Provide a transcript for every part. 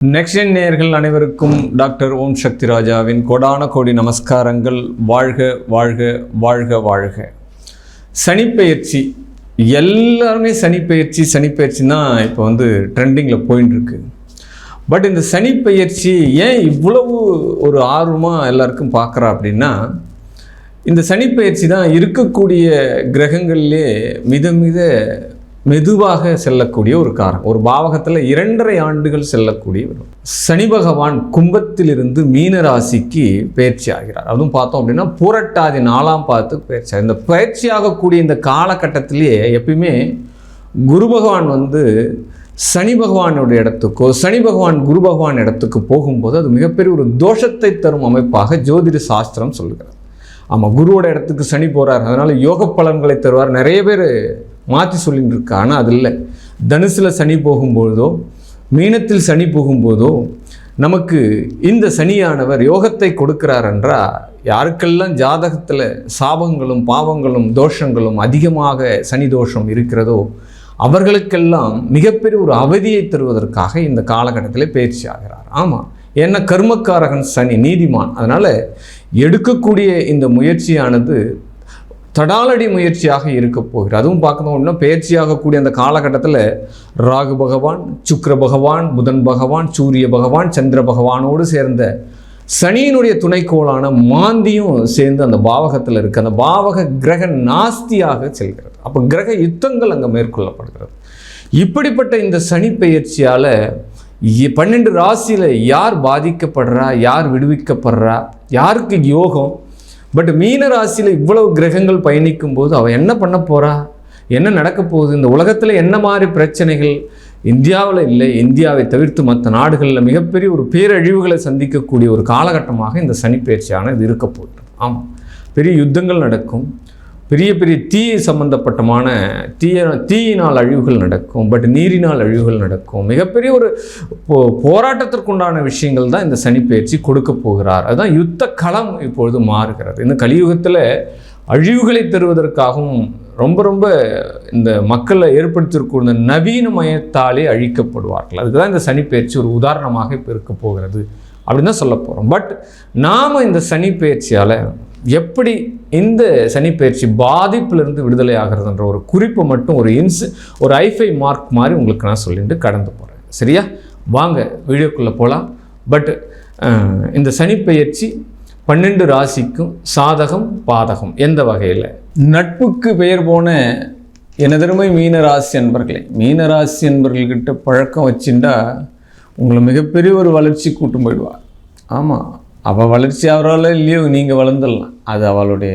Next நேயர்கள் அனைவருக்கும் doctor ஓம் சக்தி ராஜாவின் கொடான கோடி நமஸ்காரங்கள். வாழ்க வாழ்க வாழ்க வாழ்க. சனிப்பெயர்ச்சி. எல்லாருமே சனிப்பெயர்ச்சி சனிப்பெயர்ச்சி தான் இப்போ வந்து ட்ரெண்டிங்கில் போயின்னு பட் இந்த சனிப்பெயர்ச்சி ஏன் இவ்வளவு ஒரு ஆர்வமாக எல்லாருக்கும் பார்க்குறா அப்படின்னா இந்த சனிப்பெயர்ச்சி தான் இருக்கக்கூடிய கிரகங்களிலே மித மித மெதுவாக செல்லக்கூடிய ஒரு காரம் ஒரு பாவகத்தில் இரண்டரை ஆண்டுகள் செல்லக்கூடிய ஒரு சனி பகவான் கும்பத்திலிருந்து மீன ராசிக்கு பயிற்சி ஆகிறார். அதுவும் பார்த்தோம் அப்படின்னா பூரட்டாதி நாலாம் பார்த்து பயிற்சி இந்த பயிற்சி ஆகக்கூடிய இந்த காலகட்டத்திலேயே எப்பயுமே குரு பகவான் வந்து சனி பகவானுடைய இடத்துக்கோ சனி பகவான் குரு பகவான் இடத்துக்கு போகும்போது அது மிகப்பெரிய ஒரு தோஷத்தை தரும் அமைப்பாக ஜோதிட சாஸ்திரம் சொல்லுகிறது. ஆமாம் குருவோட இடத்துக்கு சனி போகிறார் அதனால் யோக பலன்களை தருவார். நிறைய பேர் மாற்றி சொல்லின்னு இருக்கா ஆனால் அது இல்லை. தனுசில் சனி போகும்போதோ மீனத்தில் சனி போகும்போதோ நமக்கு இந்த சனியானவர் யோகத்தை கொடுக்கிறார் என்றால் யாருக்கெல்லாம் ஜாதகத்தில் சாபங்களும் பாவங்களும் தோஷங்களும் அதிகமாக சனி தோஷம் இருக்கிறதோ அவர்களுக்கெல்லாம் மிகப்பெரிய ஒரு அவதியை தருவதற்காக இந்த காலகட்டத்தில் பயிற்சி ஆகிறார். ஆமாம் ஏன்னா கர்மக்காரகன் சனி நீதிமான். அதனால் எடுக்கக்கூடிய இந்த முயற்சியானது தடாலடி முயற்சியாக இருக்க போகிறது. அதுவும் பார்க்கணும் அப்படின்னா பயிற்சியாகக்கூடிய அந்த காலகட்டத்தில் ராகு பகவான் சுக்கர பகவான் புதன் பகவான் சூரிய பகவான் சந்திர பகவானோடு சேர்ந்த சனியினுடைய துணைக்கோளான மாந்தியும் சேர்ந்து அந்த பாவகத்தில் இருக்கு. அந்த பாவக கிரக நாஸ்தியாக செல்கிறது. அப்போ கிரக யுத்தங்கள் அங்கே மேற்கொள்ளப்படுகிறது. இப்படிப்பட்ட இந்த சனி பெயர்ச்சியால் பன்னெண்டு ராசியில் யார் பாதிக்கப்படுறா யார் விடுவிக்கப்படுறா யாருக்கு யோகம் பட் மீன ராசியில் இவ்வளவு கிரகங்கள் பயணிக்கும் போது அவள் என்ன பண்ண போறா? என்ன நடக்க போகுது? இந்த உலகத்தில் என்ன மாதிரி பிரச்சனைகள்? இந்தியாவில் இல்லை. இந்தியாவை தவிர்த்து மற்ற நாடுகளில் மிகப்பெரிய ஒரு பேரழிவுகளை சந்திக்கக்கூடிய ஒரு காலகட்டமாக இந்த சனிப்பெயர்ச்சியான இது இருக்க போகுது ஆமாம். பெரிய யுத்தங்கள் நடக்கும். பெரிய பெரிய தீ சம்பந்தப்பட்டமான தீய தீயினால் அழிவுகள் நடக்கும் பட் நீரினால் அழிவுகள் நடக்கும். மிகப்பெரிய ஒரு போ- போராட்டத்திற்குண்டான விஷயங்கள் தான் இந்த சனிப்பெயர்ச்சி கொடுக்க போகிறார். அதுதான் யுத்த களம் இப்பொழுது மாறுகிறது. இந்த கலியுகத்தில் அழிவுகளை தருவதற்காகவும் ரொம்ப ரொம்ப இந்த மக்களை ஏற்படுத்தியிருக்கும் இந்த நவீனமயத்தாலே அழிக்கப்படுவார்கள். அதுக்கு தான் இந்த சனிப்பெயர்ச்சி ஒரு உதாரணமாக இப்போ இருக்க போகிறது. அப்படின்னு தான் சொல்ல போகிறோம் பட் நாம் இந்த சனிப்பெயர்ச்சியால் எப்படி இந்த சனிப்பயிற்சி பாதிப்பிலிருந்து விடுதலை ஆகிறதுன்ற ஒரு குறிப்பை மட்டும் ஒரு இன்ஸ் ஒரு ஐஃபை மார்க் மாதிரி உங்களுக்கு நான் சொல்லிட்டு கடந்து போகிறேன் சரியா? வாங்க வீடியோக்குள்ளே போகலாம் பட் இந்த சனிப்பெயர்ச்சி பன்னெண்டு ராசிக்கும் சாதகம் பாதகம் எந்த வகையில்? நட்புக்கு பெயர் போன எனதருமை மீனராசி அன்பர்களே மீனராசி அன்பர்கள்கிட்ட பழக்கம் வச்சுட்டா உங்களை மிகப்பெரிய ஒரு வளர்ச்சி கூட்டும் போயிடுவார் ஆமாம் அவள் வளர்ச்சி அவரால் இல்லையோ நீங்கள் வளர்ந்துடலாம். அது அவளுடைய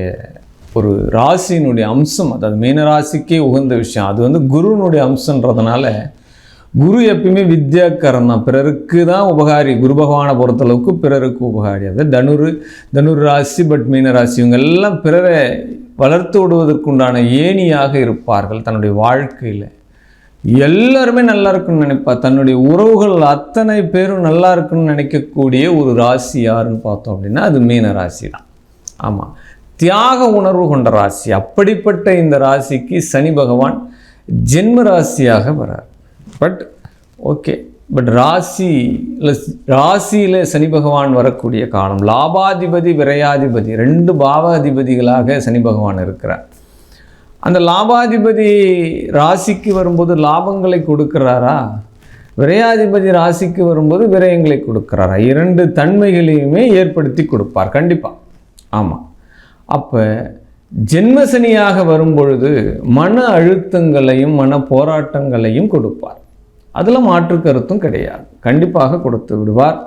ஒரு ராசியினுடைய அம்சம். அதாவது மீனராசிக்கே உகந்த விஷயம். அது வந்து குருவினுடைய அம்சன்றதுனால குரு எப்பயுமே வித்யாக்காரன் தான். பிறருக்கு தான் உபகாரி. குரு பகவானை பொறுத்தளவுக்கு பிறருக்கு உபகாரி. அது தனுரு தனுர் ராசி பட் மீன ராசி. இவங்க எல்லாம் பிறரை வளர்த்து விடுவதற்குண்டான ஏணியாக இருப்பார்கள் தன்னுடைய வாழ்க்கையில். எல்லாருமே நல்லா இருக்குன்னு நினைப்பா. தன்னுடைய உறவுகள் அத்தனை பேரும் நல்லா இருக்குன்னு நினைக்கக்கூடிய ஒரு ராசி யாருன்னு பார்த்தோம் அப்படின்னா அது மீன ராசி தான். ஆமாம் தியாக உணர்வு கொண்ட ராசி. அப்படிப்பட்ட இந்த ராசிக்கு சனி பகவான் ஜென்ம ராசியாக வரார். But okay. பட் ராசியில் ராசியில் சனி பகவான் வரக்கூடிய காலம் லாபாதிபதி விரையாதிபதி ரெண்டு பாவாதிபதிகளாக சனி பகவான் இருக்கிறார். அந்த லாபாதிபதி ராசிக்கு வரும்போது லாபங்களை கொடுக்கிறாரா? விரையாதிபதி ராசிக்கு வரும்போது விரயங்களை கொடுக்குறாரா? இரண்டு தன்மைகளையுமே ஏற்படுத்தி கொடுப்பார். கண்டிப்பாக ஆமாம் அப்போ ஜென்மசனியாக வரும்பொழுது மன அழுத்தங்களையும் மன போராட்டங்களையும் கொடுப்பார். அதில் மாற்று கருத்தும் கிடையாது. கண்டிப்பாக கொடுத்து விடுவார்.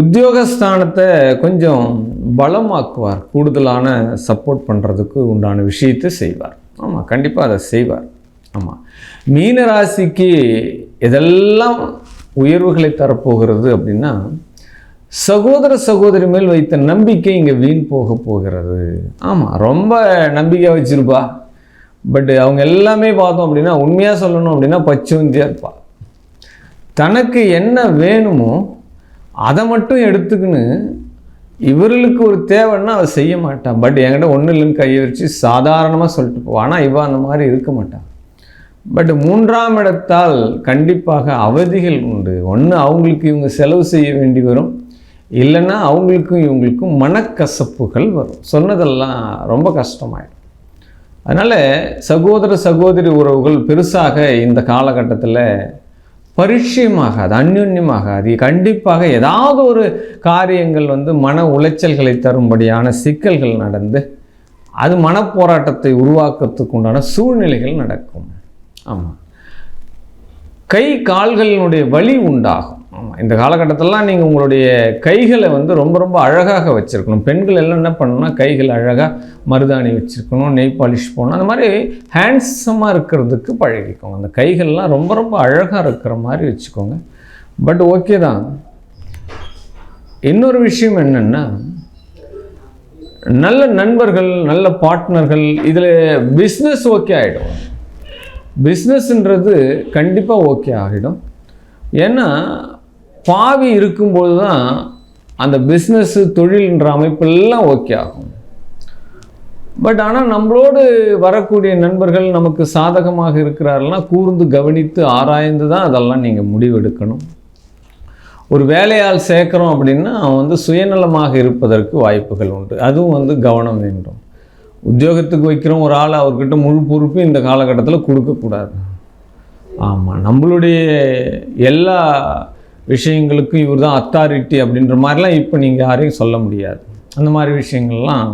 உத்தியோகஸ்தானத்தை கொஞ்சம் பலமாக்குவார். கூடுதலான சப்போர்ட் பண்ணுறதுக்கு உண்டான விஷயத்தை செய்வார். ஆமாம் கண்டிப்பாக அதை செய்வார். ஆமாம் மீன ராசிக்கு எதெல்லாம் உயர்வுகளை தரப்போகிறது அப்படின்னா சகோதர சகோதரி மேல் வைத்த நம்பிக்கை இங்கே வீண் போக போகிறது. ஆமாம் ரொம்ப நம்பிக்கையாக வச்சுருப்பா. பட் அவங்க எல்லாமே பார்த்தோம் அப்படின்னா உண்மையாக சொல்லணும் அப்படின்னா பச்சுவந்தியாக இருப்பா. தனக்கு என்ன வேணுமோ அதை மட்டும் எடுத்துக்கின்னு இவர்களுக்கு ஒரு தேவைன்னா அவள் செய்ய மாட்டான் பட் என்கிட்ட ஒன்றும் இல்லைன்னு கையை வச்சு சாதாரணமாக சொல்லிட்டு போவான் ஆனால் இவன் அந்த மாதிரி இருக்க மாட்டான் பட் மூன்றாம் இடத்தால் கண்டிப்பாக அவதிகள் உண்டு. ஒன்று அவங்களுக்கு இவங்க செலவு செய்ய வேண்டி வரும். இல்லைன்னா அவங்களுக்கும் இவங்களுக்கும் மனக்கசப்புகள் வரும். சொன்னதெல்லாம் ரொம்ப கஷ்டமாயிடும். அதனால் சகோதர சகோதரி உறவுகள் பெருசாக இந்த காலகட்டத்தில் பரிச்சயமாகாது அந்யுன்யமாகாது. கண்டிப்பாக ஏதாவது ஒரு காரியங்கள் வந்து மன உளைச்சல்களை தரும்படியான சிக்கல்கள் நடந்து அது மனப்போராட்டத்தை உருவாக்கத்துக்கு உண்டான சூழ்நிலைகள் நடக்கும். ஆமாம் கை கால்களினுடைய வலி உண்டாகும். ஆமாம் இந்த காலகட்டத்திலலாம் நீங்கள் உங்களுடைய கைகளை வந்து ரொம்ப ரொம்ப அழகாக வச்சுருக்கணும். பெண்கள் எல்லாம் என்ன பண்ணணும்னா கைகள் அழகாக மருதாணி வச்சுருக்கணும் நெய் பாலிஷ் போடணும். அந்த மாதிரி ஹேண்ட்ஸமாக இருக்கிறதுக்கு பழகிக்கோங்க. அந்த கைகள்லாம் ரொம்ப ரொம்ப அழகாக இருக்கிற மாதிரி வச்சுக்கோங்க. பட் ஓகே தான். இன்னொரு விஷயம் என்னென்னா நல்ல நண்பர்கள் நல்ல பார்ட்னர்கள் இதில் பிஸ்னஸ் ஓகே ஆகிடும் பிஸ்னஸ்ன்றது கண்டிப்பாக ஓகே ஆகிடும். ஏன்னா பாவி இருக்கும்போது தான் அந்த பிஸ்னஸ்ஸு தொழில்ன்ற அமைப்பெல்லாம் ஓகே ஆகும். பட் ஆனால் நம்மளோடு வரக்கூடிய நண்பர்கள் நமக்கு சாதகமாக இருக்கிறார்கள்னா கூர்ந்து கவனித்து ஆராய்ந்து தான் அதெல்லாம் நீங்கள் முடிவெடுக்கணும். ஒரு வேலையால் சேர்க்குறோம் அப்படின்னா அவன் வந்து சுயநலமாக இருப்பதற்கு வாய்ப்புகள் உண்டு. அதுவும் வந்து கவனம் வேண்டும். உத்தியோகத்துக்கு வைக்கிறோம் ஒரு ஆள் அவர்கிட்ட முழு பொறுப்பு இந்த காலகட்டத்தில் கொடுக்கக்கூடாது. ஆமாம் நம்மளுடைய எல்லா விஷயங்களுக்கு இவர் தான் அத்தாரிட்டி அப்படின்ற மாதிரிலாம் இப்போ நீங்கள் யாரையும் சொல்ல முடியாது. அந்த மாதிரி விஷயங்கள்லாம்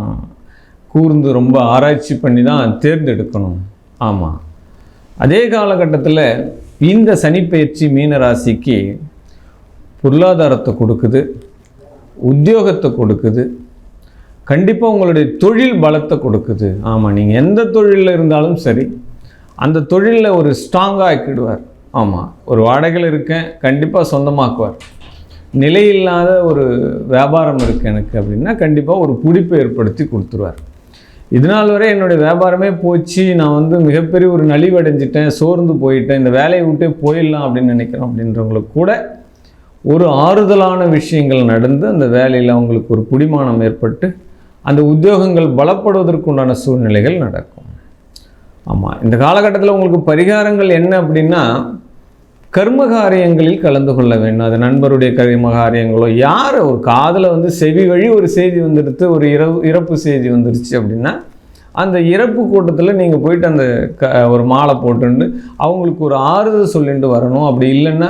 கூர்ந்து ரொம்ப ஆராய்ச்சி பண்ணி தான் தேர்ந்தெடுக்கணும். ஆமாம் அதே காலகட்டத்தில் இந்த சனிப்பயிற்சி மீனராசிக்கு பொருளாதாரத்தை கொடுக்குது உத்தியோகத்தை கொடுக்குது கண்டிப்பாக உங்களுடைய தொழில் பலத்தை கொடுக்குது. ஆமாம் நீங்கள் எந்த தொழிலில் இருந்தாலும் சரி அந்த தொழிலில் ஒரு ஸ்ட்ராங்காக ஆக்கிடுவார். ஆமாம் ஒரு வாடகையில் இருக்கேன் கண்டிப்பாக சொந்தமாக்குவார். நிலையில்லாத ஒரு வியாபாரம் இருக்குது எனக்கு அப்படின்னா கண்டிப்பாக ஒரு பிடிப்பு ஏற்படுத்தி கொடுத்துருவார். இதனால் வரை என்னுடைய வியாபாரமே போச்சு. நான் வந்து மிகப்பெரிய ஒரு நலிவடைஞ்சிட்டேன் சோர்ந்து போயிட்டேன். இந்த வேலையை விட்டே போயிடலாம் அப்படின்னு நினைக்கிறோம் அப்படின்றவங்களுக்கு கூட ஒரு ஆறுதலான விஷயங்கள் நடந்து அந்த வேலையில் அவங்களுக்கு ஒரு குடிமானம் ஏற்பட்டு அந்த உத்தியோகங்கள் பலப்படுவதற்குண்டான சூழ்நிலைகள் நடக்கும். ஆமாம் இந்த காலகட்டத்தில் உங்களுக்கு பரிகாரங்கள் என்ன அப்படின்னா கர்ம காரியங்களில் கலந்து கொள்ள வேண்டும். அது நண்பருடைய கர்ம காரியங்களோ யார் ஒரு காதில் வந்து செவி வழி ஒரு செய்தி வந்துடுத்து ஒரு இரவு இறப்பு செய்தி வந்துருச்சு அப்படின்னா அந்த இறப்பு கூட்டத்தில் நீங்கள் போயிட்டு அந்த க ஒரு மாலை போட்டுண்டு அவங்களுக்கு ஒரு ஆறுதல் சொல்லிட்டு வரணும். அப்படி இல்லைன்னா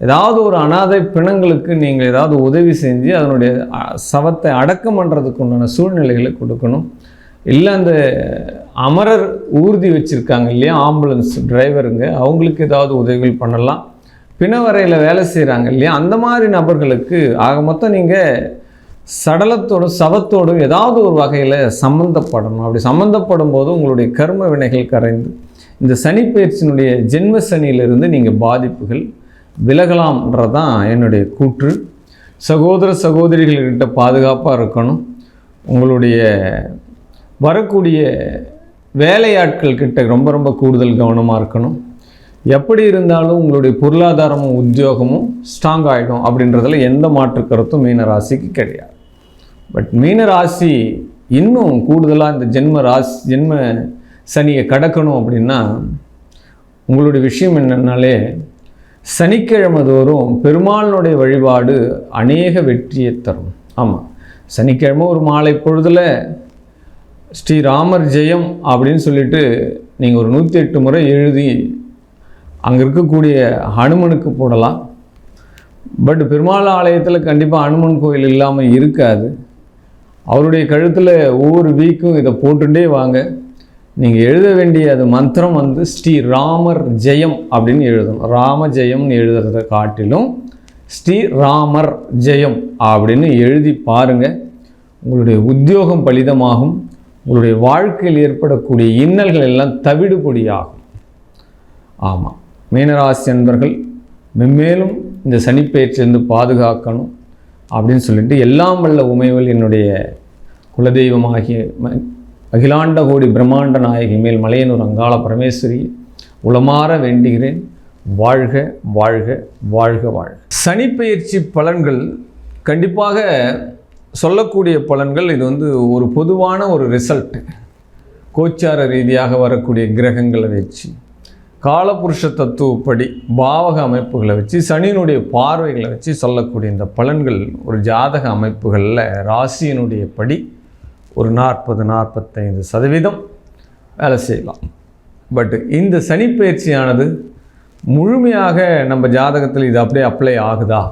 ஏதாவது ஒரு அனாதை பிணங்களுக்கு நீங்கள் ஏதாவது உதவி செஞ்சு அதனுடைய சவத்தை அடக்கம் பண்ணுறதுக்கு உண்டான சூழ்நிலைகளை கொடுக்கணும். இல்லை அந்த அமரர் ஊர்தி வச்சுருக்காங்க இல்லையா? ஆம்புலன்ஸ் டிரைவருங்க அவங்களுக்கு ஏதாவது உதவிகள் பண்ணலாம். பிணவரையில் வேலை செய்கிறாங்க இல்லையா? அந்த மாதிரி நபர்களுக்கு ஆக மொத்தம் நீங்கள் சடலத்தோடும் சவத்தோடும் ஏதாவது ஒரு வகையில் சம்மந்தப்படணும் அப்படி சம்மந்தப்படும் போது உங்களுடைய கர்ம வினைகள் கரைந்து இந்த சனிப்பயிற்சியினுடைய ஜென்ம சனியிலிருந்து நீங்கள் பாதிப்புகள் விலகலாம்ன்றதான் என்னுடைய கூற்று. சகோதர சகோதரிகள்கிட்ட பாதுகாப்பாக இருக்கணும். உங்களுடைய வரக்கூடிய வேலையாட்கள் கிட்ட ரொம்ப ரொம்ப கூடுதல் கவனமாக இருக்கணும். எப்படி இருந்தாலும் உங்களுடைய பொருளாதாரமும் உத்தியோகமும் ஸ்ட்ராங் ஆகிடும் அப்படின்றதுல எந்த மாற்று கருத்தும் மீன ராசிக்கு கிடையாது. பட் மீன ராசி இன்னும் கூடுதலாக இந்த ஜென்ம ராசி ஜென்ம சனியை கடக்கணும் அப்படின்னா உங்களுடைய விஷயம் என்னன்னாலே சனிக்கிழமை தோறும் பெருமாளினுடைய வழிபாடு அநேக வெற்றியை தரும். ஆமாம் சனிக்கிழமை ஒரு மாலை பொழுதில் ஸ்ரீராமர் ஜெயம் அப்படின்னு சொல்லிட்டு நீங்கள் ஒரு நூற்றி எட்டு முறை எழுதி அங்கே இருக்கக்கூடிய ஹனுமனுக்கு போடலாம். பட் பெருமாள் ஆலயத்தில் கண்டிப்பாக ஹனுமன் கோயில் இல்லாமல் இருக்காது. அவருடைய கழுத்தில் ஒவ்வொரு வீக்கும் இதை போட்டுட்டே வாங்க. நீங்கள் எழுத வேண்டிய அது மந்திரம் வந்து ஸ்ரீ ராமர் ஜெயம் அப்படின்னு எழுதணும். ராம ஜெயம்னு எழுதுறத காட்டிலும் ஸ்ரீ ராமர் ஜெயம் அப்படின்னு எழுதி பாருங்கள் உங்களுடைய உத்தியோகம் பலிதமாகும். உங்களுடைய வாழ்க்கையில் ஏற்படக்கூடிய இன்னல்கள் எல்லாம் தவிடுபொடியாகும். ஆமாம் மீனராசி அன்பர்கள் மென்மேலும் இந்த சனிப்பெயர்ச்சியிலிருந்து பாதுகாக்கணும் அப்படின்னு சொல்லிட்டு எல்லாம் வல்ல உமைவல் என்னுடைய குலதெய்வமாகிய ம- அகிலாண்ட கோடி பிரம்மாண்ட நாயகி மேல் மலையனூர் அங்காள பரமேஸ்வரி உளமாற வேண்டுகிறேன். வாழ்க வாழ்க வாழ்க வாழ்க. சனிப்பெயர்ச்சி பலன்கள் கண்டிப்பாக சொல்லக்கூடிய பலன்கள் இது வந்து ஒரு பொதுவான ஒரு ரிசல்ட்டு கோச்சார ரீதியாக வரக்கூடிய கிரகங்களை வச்சு காலபுருஷ தத்துவப்படி பாவக அமைப்புகளை வச்சு சனியினுடைய பார்வைகளை வச்சு சொல்லக்கூடிய இந்த பலன்கள் ஒரு ஜாதக அமைப்புகளில் ராசியினுடைய படி ஒரு நாற்பது நாற்பத்தைந்து சதவீதம் வேலை செய்யலாம். பட் இந்த சனி பயிற்சியானது முழுமையாக நம்ம ஜாதகத்தில் இது அப்படியே அப்ளை ஆகுதா?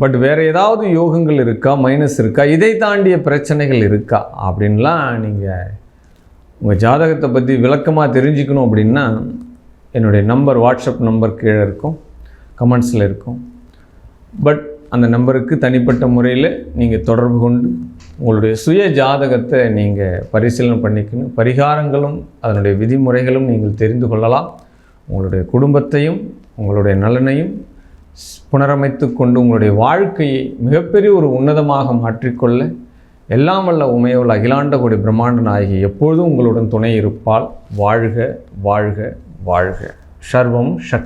பட் வேறு ஏதாவது யோகங்கள் இருக்கா? மைனஸ் இருக்கா? இதை தாண்டிய பிரச்சனைகள் இருக்கா? அப்படின்லாம் நீங்கள் உங்கள் ஜாதகத்தை பற்றி விளக்கமாக தெரிஞ்சுக்கணும் அப்படின்னா என்னுடைய நம்பர் வாட்ஸ்அப் நம்பர் கீழே இருக்கும். கமெண்ட்ஸில் இருக்கும். பட் அந்த நம்பருக்கு தனிப்பட்ட முறையில் நீங்கள் தொடர்பு கொண்டு உங்களுடைய சுய ஜாதகத்தை நீங்கள் பரிசீலனை பண்ணிக்கணும். பரிகாரங்களும் அதனுடைய விதிமுறைகளும் நீங்கள் தெரிந்து கொள்ளலாம். உங்களுடைய குடும்பத்தையும் உங்களுடைய நலனையும் புனரமைத்து கொண்டு உங்களுடைய வாழ்க்கையை மிகப்பெரிய ஒரு உன்னதமாக மாற்றிக்கொள்ள எல்லாம் வல்ல உமையுள்ள அகிலாண்ட கோடி பிரம்மாண்ட நாயகி எப்பொழுதும் உங்களுடன் துணை இருப்பால் வாழ்க வாழ்க வாழ்க. சர்வம் சக்தி.